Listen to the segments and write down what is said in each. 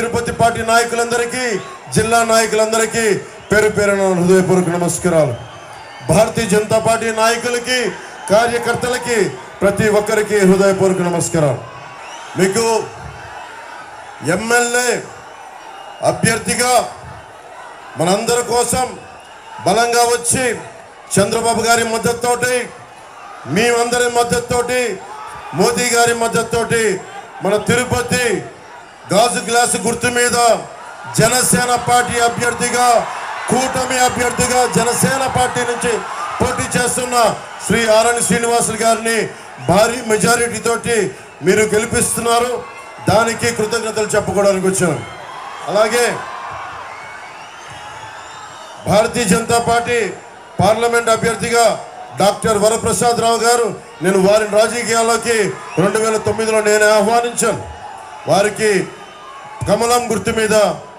Tirupati party నాయకులందరికీ జిల్లా నాయకులందరికీ పేరు పేరున హృదయపూర్వక నమస్కారాలు. భారతీయ జనతా పార్టీ నాయకులకి కార్యకర్తలకి ప్రతి ఒక్కరికి హృదయపూర్వక నమస్కారాలు. మీకు ఎమ్మెల్యే అభ్యర్థిగా మనందరి కోసం బలంగా వచ్చి చంద్రబాబు గారి మద్దతుతోటి మేమందరి మద్దతుతోటి మోదీ గారి మద్దతుతోటి మన తిరుపతి గాజు గ్లాసు గుర్తు మీద జనసేన పార్టీ అభ్యర్థిగా కూటమి అభ్యర్థిగా జనసేన పార్టీ నుంచి పోటీ చేస్తున్న శ్రీ ఆరణి శ్రీనివాసులు గారిని భారీ మెజారిటీ తోటి మీరు గెలిపిస్తున్నారు. దానికి కృతజ్ఞతలు చెప్పుకోవడానికి వచ్చాను. అలాగే భారతీయ జనతా పార్టీ పార్లమెంట్ అభ్యర్థిగా డాక్టర్ వరప్రసాద్ రావు గారు నేను వారిని రాజకీయాల్లోకి రెండు వేల తొమ్మిదిలో నేను ఆహ్వానించాను. వారికి కమలం గుర్తు మీద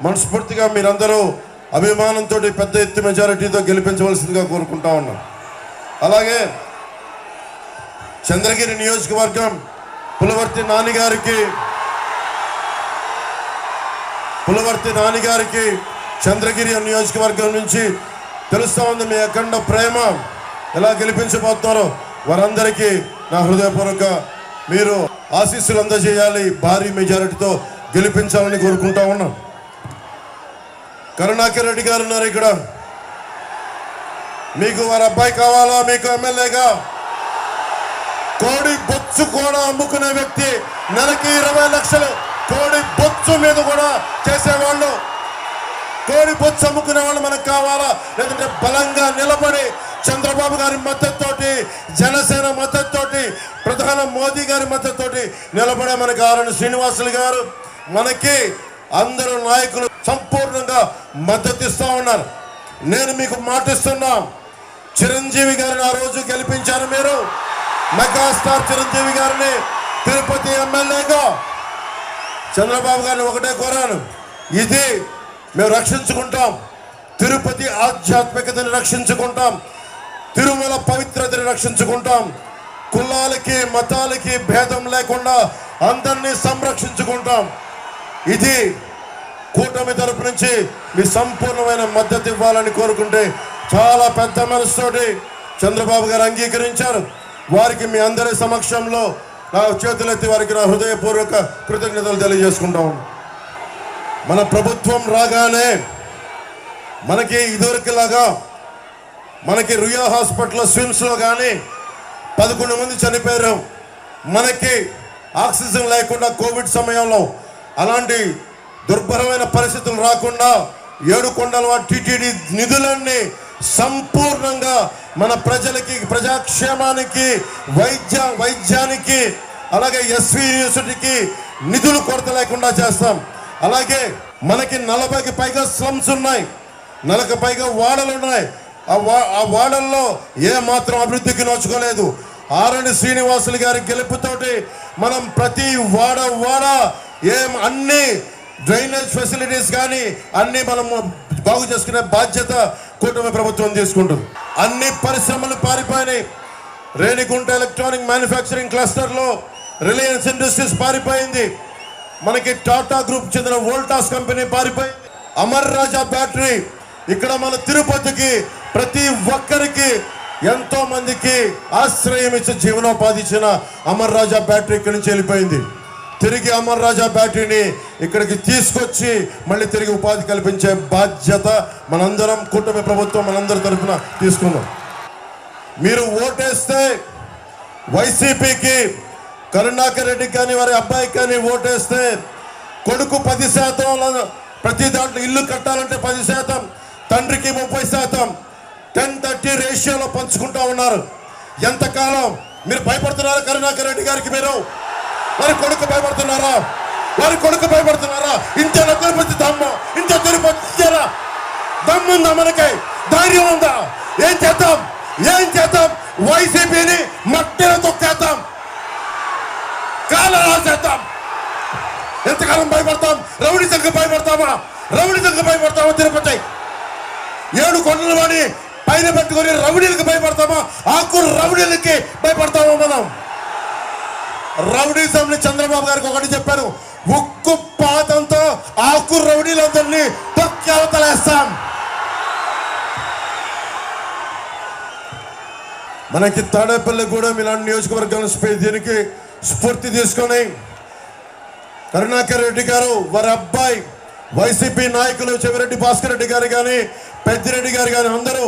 మనస్ఫూర్తిగా మీరందరూ అభిమానంతో పెద్ద ఎత్తు మెజారిటీతో గెలిపించవలసిందిగా కోరుకుంటా ఉన్నాం. అలాగే చంద్రగిరి నియోజకవర్గం పులవర్తి నానిగారికి పులవర్తి నానిగారికి చంద్రగిరి నియోజకవర్గం నుంచి తెలుస్తా ఉంది మీ అఖండ ప్రేమ. ఎలా గెలిపించబోతున్నారో వారందరికీ నా హృదయపూర్వక మీరు ఆశీస్సులు అందజేయాలి. భారీ మెజారిటీతో గెలిపించాలని కోరుకుంటా ఉన్నాం. కరుణాకర్ రెడ్డి గారు ఉన్నారు ఇక్కడ. మీకు వారి అబ్బాయి కావాలా? మీకు ఎమ్మెల్యేగా? కోడి బొచ్చు కూడా అమ్ముకునే వ్యక్తి నెలకి ఇరవై లక్షలు కోడి బొచ్చు మీద కూడా చేసేవాళ్ళు. కోడి బొచ్చు అమ్ముకునే వాళ్ళు మనకు కావాలా? లేదంటే బలంగా నిలబడి చంద్రబాబు గారి మద్దతుతోటి జనసేన మద్దతుతోటి ప్రధాన మోదీ గారి మద్దతుతోటి నిలబడే మనకు ఆరణ శ్రీనివాసులు గారు. మనకి అందరు నాయకులు సంపూర్ణంగా మద్దతు ఇస్తా ఉన్నారు. నేను మీకు మాటిస్తున్నా చిరంజీవి గారిని ఆ రోజు గెలిపించారు మీరు. మెగాస్టార్ చిరంజీవి గారిని తిరుపతి ఎమ్మెల్యేగా. చంద్రబాబు గారిని ఒకటే కోరాను ఇది మేము రక్షించుకుంటాం. తిరుపతి ఆధ్యాత్మికతని రక్షించుకుంటాం. తిరుమల పవిత్రతని రక్షించుకుంటాం. కులాలకి మతాలకి భేదం లేకుండా అందరినీ సంరక్షించుకుంటాం. ఇది కూటమి తరపు నుంచి మీ సంపూర్ణమైన మద్దతు ఇవ్వాలని కోరుకుంటే చాలా పెద్ద మనసుతోటి చంద్రబాబు గారు అంగీకరించారు. వారికి మీ అందరి సమక్షంలో నా చేతులెత్తి వారికి నా హృదయపూర్వక కృతజ్ఞతలు తెలియజేసుకుంటాం. మన ప్రభుత్వం రాగానే మనకి ఇదివరకులాగా మనకి రుయా హాస్పిటల్ స్విమ్స్లో కానీ పదకొండు మంది చనిపోయారు. మనకి ఆక్సిజన్ లేకుండా కోవిడ్ సమయంలో అలాంటి దుర్భరమైన పరిస్థితులు రాకుండా ఏడుకొండల టీటీడీ నిధులన్నీ సంపూర్ణంగా మన ప్రజలకి ప్రజాక్షేమానికి వైద్య వైద్యానికి అలాగే ఎస్వి యూనివర్సిటీకి నిధులు కొరత లేకుండా చేస్తాం. అలాగే మనకి నలభైకి పైగా స్లమ్స్ ఉన్నాయి. నలభై పైగా వాడలు ఉన్నాయి. ఆ వా ఆ వాడల్లో ఏ మాత్రం అభివృద్ధికి నోచుకోలేదు. ఆరణి శ్రీనివాసులు గారి గెలుపుతోటి మనం ప్రతి వాడ వాడ ఏం అన్ని డ్రైనేజ్ ఫెసిలిటీస్ కానీ అన్ని మనము బాగు చేసుకునే బాధ్యత కూటమి ప్రభుత్వం తీసుకుంటుంది. అన్ని పరిశ్రమలు పారిపోయినాయి. రేణిగుంట ఎలక్ట్రానిక్ మ్యానుఫ్యాక్చరింగ్ క్లస్టర్లో రిలయన్స్ ఇండస్ట్రీస్ పారిపోయింది. మనకి టాటా గ్రూప్ చెందిన వోల్టాస్ కంపెనీ పారిపోయింది. అమర్ రాజా బ్యాటరీ ఇక్కడ మన తిరుపతికి ప్రతి ఒక్కరికి ఎంతో మందికి ఆశ్రయం ఇచ్చి జీవనోపాధి ఇచ్చిన అమర్ రాజా బ్యాటరీ ఇక్కడి నుంచి వెళ్ళిపోయింది. తిరిగి అమర్ రాజా బ్యాటరీని ఇక్కడికి తీసుకొచ్చి మళ్ళీ తిరిగి ఉపాధి కల్పించే బాధ్యత మనందరం కూటమి ప్రభుత్వం మనందరి తరఫున తీసుకున్నాం. మీరు ఓటేస్తే వైసీపీకి కరుణాకర్ రెడ్డి కానీ వారి అబ్బాయికి కానీ ఓటేస్తే కొడుకు పది శాతం ప్రతి దాంట్లో ఇల్లు కట్టాలంటే పది శాతం తండ్రికి ముప్పై శాతం టెన్ థర్టీ రేషియోలో పంచుకుంటా ఉన్నారు. ఎంతకాలం? మీరు భయపడుతున్నారు కరుణాకర్ రెడ్డి గారికి మీరు? వారి కొడుకు భయపడుతున్నారా? వారి కొడుకు భయపడుతున్నారా? ఇంత తిరుపతి దమ్మ ఇంత తిరుపతి ఇచ్చారా దమ్ముందా మనకై? ధైర్యం ఉందా? ఏం చేద్దాం? ఏం చేద్దాం? వైసీపీని మట్టిన తొక్కేద్దాం. కాలం రాసేద్దాం ఎంతకాలం భయపడతాం? రౌడీ దగ్గర భయపడతామా? రౌడీ దగ్గర భయపడతామా? తిరుపతి. ఏడు కొండలు వాడి పైన పెట్టుకొని రౌడీలకు భయపడతామా? ఆకు రౌడీలకి భయపడతామా మనం? రౌడీజంని చంద్రబాబు గారికి ఒకటి చెప్పాను. ఉక్కు పాతంతో ఆకు రౌడీలందరినీ తొక్కి అవతలేస్తాం మనకి తాడేపల్లి కూడా ఇలాంటి నియోజకవర్గం దీనికి స్ఫూర్తి తీసుకొని కరుణాకర్ రెడ్డి గారు వారి అబ్బాయి వైసీపీ నాయకులు చెవిరెడ్డి భాస్కర్ రెడ్డి గారు కానీ పెద్దిరెడ్డి గారు కానీ అందరూ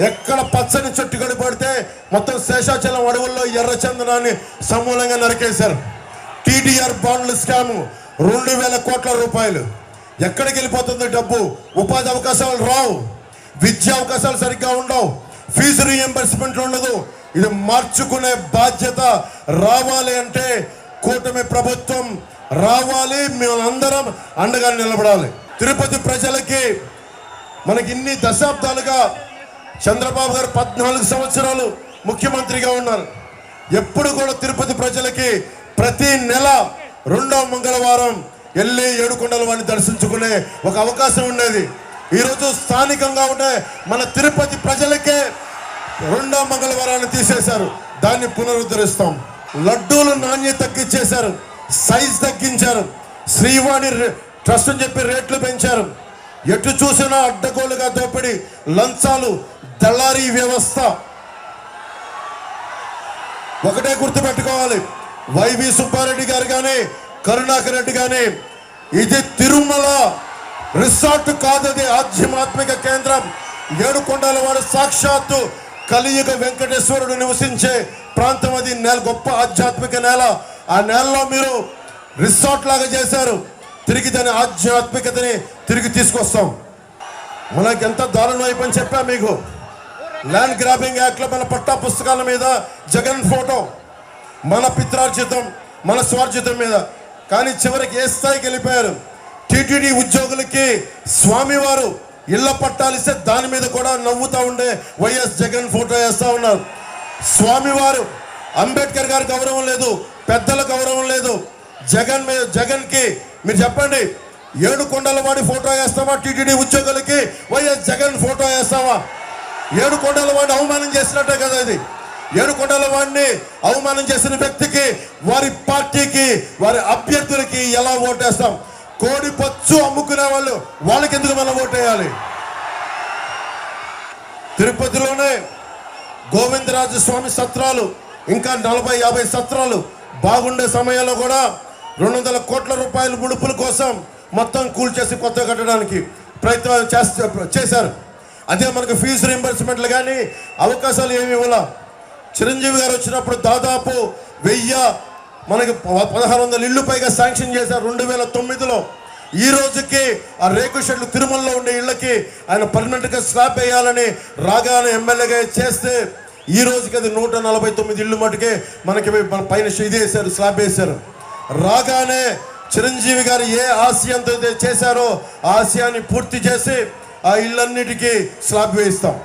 ఎక్కడ పచ్చని చెట్టు కడిపడితే మొత్తం శేషాచలం అడవుల్లో ఎర్రచందనాన్ని సమూలంగా నరికేశారు. టీడీఆర్ బాండ్ల స్కాము రెండు వేల కోట్ల రూపాయలు. ఎక్కడికి వెళ్ళిపోతుంది డబ్బు? ఉపాధి అవకాశాలు రావు. విద్యా అవకాశాలు సరిగ్గా ఉండవు. ఫీజు రీఎంబర్స్మెంట్ ఉండదు. ఇది మార్చుకునే బాధ్యత రావాలి అంటే కూటమి ప్రభుత్వం రావాలి. మేమందరం అండగా నిలబడాలి. తిరుపతి ప్రజలకి మనకి ఇన్ని దశాబ్దాలుగా చంద్రబాబు గారు పద్నాలుగు సంవత్సరాలు ముఖ్యమంత్రిగా ఉన్నారు. ఎప్పుడు కూడా తిరుపతి ప్రజలకి ప్రతి నెల రెండవ మంగళవారం వెళ్ళి ఏడుకొండల వాడిని దర్శించుకునే ఒక అవకాశం ఉండేది. ఈరోజు స్థానికంగా ఉండే మన తిరుపతి ప్రజలకే రెండవ మంగళవారాన్ని తీసేశారు. దాన్ని పునరుద్ధరిస్తాం. లడ్డూలు నాణ్యత తగ్గించేశారు సైజ్ తగ్గించారు. శ్రీవాణి రే- ట్రస్ట్ అని చెప్పి రేట్లు పెంచారు. ఎటు చూసినా అడ్డగోలుగా దోపిడి లంచాలు తెల్లారి వ్యవస్థ. ఒకటే గుర్తుపెట్టుకోవాలి. వైవి సుబ్బారెడ్డి గారు కానీ కరుణాకర్ రెడ్డి కానీ ఇది తిరుమల రిసార్ట్ కాదది ఆధ్యాత్మిక కేంద్రం. ఏడుకొండల వాడు సాక్షాత్తు కలియుగ వెంకటేశ్వరుడు నివసించే ప్రాంతం అది. నేల గొప్ప ఆధ్యాత్మిక నేల. ఆ నేలలో మీరు రిసార్ట్ లాగా చేశారు. తిరిగి దాని ఆధ్యాత్మికతని తిరిగి తీసుకొస్తాం. మనకి ఎంత దారుణం అయిపోయింది చెప్పా మీకు? ల్యాండ్ గ్రాబింగ్ యాక్ట్లో మన పట్టా పుస్తకాల మీద జగన్ ఫోటో మన పిత్రార్జితం మన స్వార్జితం మీద. కానీ చివరికి ఏ స్థాయికి వెళ్ళిపోయారు? టీటీడీ ఉద్యోగులకి స్వామివారు ఇళ్ళ పట్టాలు ఇస్తే దాని మీద కూడా నవ్వుతూ ఉండే వైఎస్ జగన్ ఫోటో వేస్తూ ఉన్నారు. స్వామివారు అంబేద్కర్ గారి గౌరవం లేదు పెద్దల గౌరవం లేదు. జగన్ మీద జగన్కి మీరు చెప్పండి ఏడు కొండల వాడి ఫోటో వేస్తావా? టీటీడీ ఉద్యోగులకి వైఎస్ జగన్ ఫోటో వేస్తావా? ఏడు కొండల వాడిని అవమానం చేసినట్టే కదా ఇది. ఏడు కొండల వాడిని అవమానం చేసిన వ్యక్తికి వారి పార్టీకి వారి అభ్యర్థులకి ఎలా ఓటేస్తాం? కోడి పచ్చు అమ్ముకునే వాళ్ళు వాళ్ళకి ఎందుకు మనం ఓటేయాలి? తిరుపతిలోనే గోవిందరాజు స్వామి సత్రాలు ఇంకా నలభై యాభై సత్రాలు బాగుండే సమయంలో కూడా రెండు వందల కోట్ల రూపాయల ముడుపుల కోసం మొత్తం కూల్చేసి కొత్త కట్టడానికి ప్రయత్నం చేస్తారు చేశారు. అదే మనకు ఫీజు రీంబర్స్మెంట్లు కానీ అవకాశాలు ఏమి ఇవ్వాల. చిరంజీవి గారు వచ్చినప్పుడు దాదాపు వెయ్యి మనకి పదహారు వందల ఇళ్ళు పైగా శాంక్షన్ చేశారు రెండు వేల తొమ్మిదిలో. ఈ రోజుకి ఆ రేకు షెడ్లు తిరుమలలో ఉండే ఇళ్ళకి ఆయన పర్మనెంట్గా స్లాబ్ వేయాలని రాగానే ఎమ్మెల్యేగా చేస్తే ఈ రోజుకి అది నూట నలభై తొమ్మిది ఇళ్ళు మటుకే మనకి మన పైన ఇది వేశారు స్లాబ్ వేశారు. రాగానే చిరంజీవి గారు ఏ ఆశయంతో అయితే చేశారో ఆశయాన్ని పూర్తి చేసి ఆ ఇళ్ళన్నిటికీ స్లాబ్ వేయిస్తాం.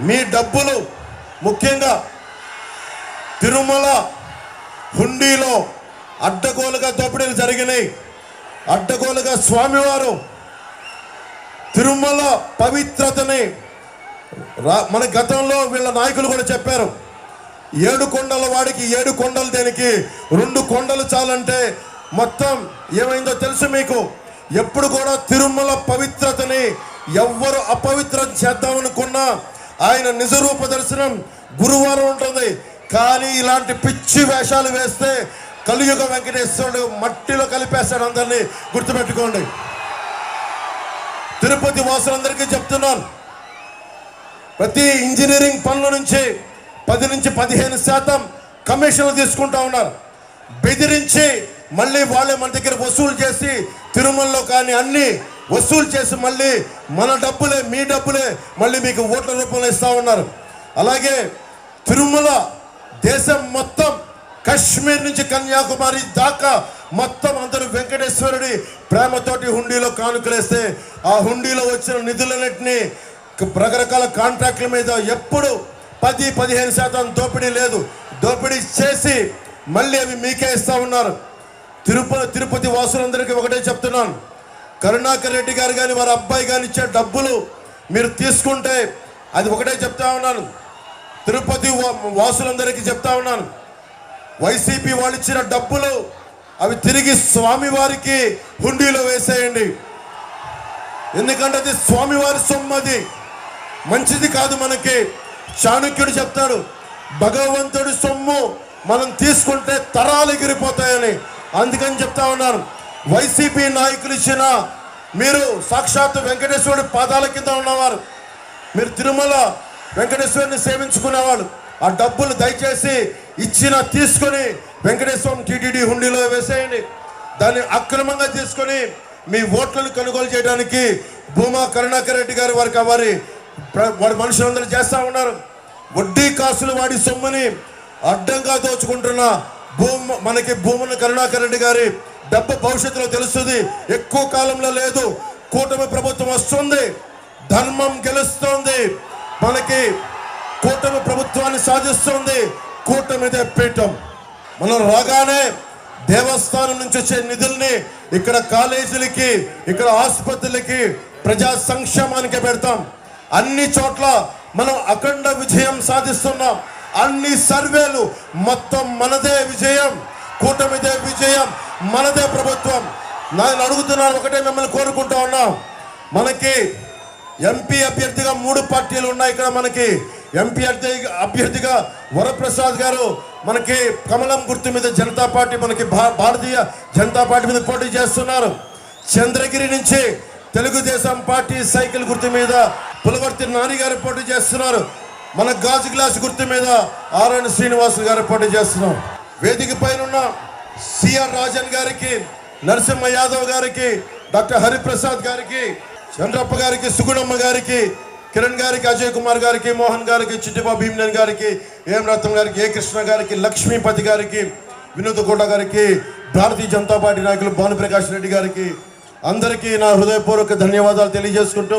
మీ డబ్బులు ముఖ్యంగా తిరుమల హుండీలో అడ్డగోలుగా దోపిడీలు జరిగినాయి. అడ్డగోలుగా స్వామివారు తిరుమల పవిత్రతని రా- మన గతంలో వీళ్ళ నాయకులు కూడా చెప్పారు. ఏడు కొండల వాడికి ఏడు కొండలు దేనికి రెండు కొండలు చాలంటే మొత్తం ఏమైందో తెలుసు మీకు? ఎప్పుడు కూడా తిరుమల పవిత్రతని ఎవ్వరు అపవిత్రం చేద్దామనుకున్నా ఆయన నిజరూప దర్శనం గురువారం ఉంటుంది. కానీ ఇలాంటి పిచ్చి వేషాలు వేస్తే కలియుగ వెంకటేశ్వరుడు మట్టిలో కలిపేస్తాడు అందరినీ గుర్తుపెట్టుకోండి. తిరుపతి వాసులందరికీ చెప్తున్నాను. ప్రతి ఇంజనీరింగ్ పనుల నుంచి పది నుంచి పదిహేను శాతం కమిషన్లు తీసుకుంటా ఉన్నారు. బెదిరించి మళ్ళీ వాళ్ళే మన దగ్గర వసూలు చేసి తిరుమలలో కానీ అన్ని వసూలు చేసి మళ్ళీ మన డబ్బులే మీ డబ్బులే మళ్ళీ మీకు ఓట్ల రూపంలో ఇస్తా ఉన్నారు. అలాగే తిరుమల దేశం మొత్తం కశ్మీర్ నుంచి కన్యాకుమారి దాకా మొత్తం అందరూ వెంకటేశ్వరుడి ప్రేమతోటి హుండీలో కానుకలేస్తే ఆ హుండీలో వచ్చిన నిధులన్నింటినీ రకరకాల కాంట్రాక్ట్ల మీద ఎప్పుడు పది పదిహేను శాతం దోపిడీ లేదు. దోపిడీ చేసి మళ్ళీ అవి మీకే ఇస్తూ ఉన్నారు. తిరుపతి తిరుపతి వాసులందరికీ ఒకటే చెప్తున్నాను. కరుణాకర్ రెడ్డి గారు కానీ వారి అబ్బాయి కానీ ఇచ్చే డబ్బులు మీరు తీసుకుంటే అది ఒకటే చెప్తా ఉన్నాను. తిరుపతి వా- వాసులందరికీ చెప్తా ఉన్నాను. వైసీపీ వాళ్ళు ఇచ్చిన డబ్బులు అవి తిరిగి స్వామివారికి హుండీలో వేసేయండి. ఎందుకంటే అది స్వామివారి సొమ్మది. మంచిది కాదు మనకి. చాణుక్యుడు చెప్తాడు భగవంతుడి సొమ్ము మనం తీసుకుంటే తరాలు ఎగిరిపోతాయని. అందుకని చెప్తా ఉన్నాను. వైసీపీ నాయకులు ఇచ్చిన మీరు సాక్షాత్తు వెంకటేశ్వరుడి పాదాల కింద ఉన్నవారు. మీరు తిరుమల వెంకటేశ్వరుని సేవించుకునేవాళ్ళు. ఆ డబ్బులు దయచేసి ఇచ్చిన తీసుకొని వెంకటేశ్వరం టీటీడీ హుండీలో వేసేయండి. దాన్ని అక్రమంగా తీసుకొని మీ ఓట్లను కొనుగోలు చేయడానికి భూమా కరుణాకర్ రెడ్డి గారి వారికి వారి వారి మనుషులందరూ చేస్తా ఉన్నారు. వడ్డీ కాసులు వాడి సొమ్ముని అడ్డంగా దోచుకుంటున్న భూమ మనకి భూముల కరుణాకర్ రెడ్డి గారి డబ్బు భవిష్యత్తులో తెలుస్తుంది. ఎక్కువ కాలంలో లేదు. కూటమి ప్రభుత్వం వస్తుంది. ధర్మం గెలుస్తుంది. మనకి కూటమి ప్రభుత్వాన్ని సాధిస్తుంది. కూటమిదే పీఠం. మనం రాగానే దేవస్థానం నుంచి వచ్చే నిధుల్ని ఇక్కడ కాలేజీలకి ఇక్కడ ఆసుపత్రులకి ప్రజా సంక్షేమానికి పెడతాం. అన్ని చోట్ల మనం అఖండ విజయం సాధిస్తున్నాం. అన్ని సర్వేలు మొత్తం మనదే విజయం. కూటమిదే విజయం మనదే ప్రభుత్వం. నేను అడుగుతున్నాను ఒకటే మిమ్మల్ని కోరుకుంటా ఉన్నాం. మనకి ఎంపీ అభ్యర్థిగా మూడు పార్టీలు ఉన్నాయి ఇక్కడ మనకి. ఎంపీ అభ్యర్థి అభ్యర్థిగా వరప్రసాద్ గారు మనకి కమలం గుర్తు మీద జనతా పార్టీ మనకి భా- భారతీయ జనతా పార్టీ మీద పోటీ చేస్తున్నారు. చంద్రగిరి నుంచి తెలుగుదేశం పార్టీ సైకిల్ గుర్తు మీద పులవర్తి నాని గారు పోటీ చేస్తున్నారు. మన గాజు గ్లాస్ గుర్తు మీద ఆర్ఎన్ శ్రీనివాస్ గారు పోటీ చేస్తున్నారు. వేదిక పైన ఉన్న సిఆర్ రాజన్ గారికి నరసింహ యాదవ్ గారికి డాక్టర్ హరిప్రసాద్ గారికి చంద్రప్ప గారికి సుగుణమ్మ గారికి కిరణ్ గారికి అజయ్ కుమార్ గారికి మోహన్ గారికి చిట్టిబాబు భీమనేని గారికి ఏం రత్నం గారికి ఏ కృష్ణ గారికి లక్ష్మీపతి గారికి వినోద్ గౌడ గారికి భారతీయ జనతా పార్టీ నాయకులు భానుప్రకాష్ రెడ్డి గారికి అందరికీ నా హృదయపూర్వక ధన్యవాదాలు తెలియజేసుకుంటూ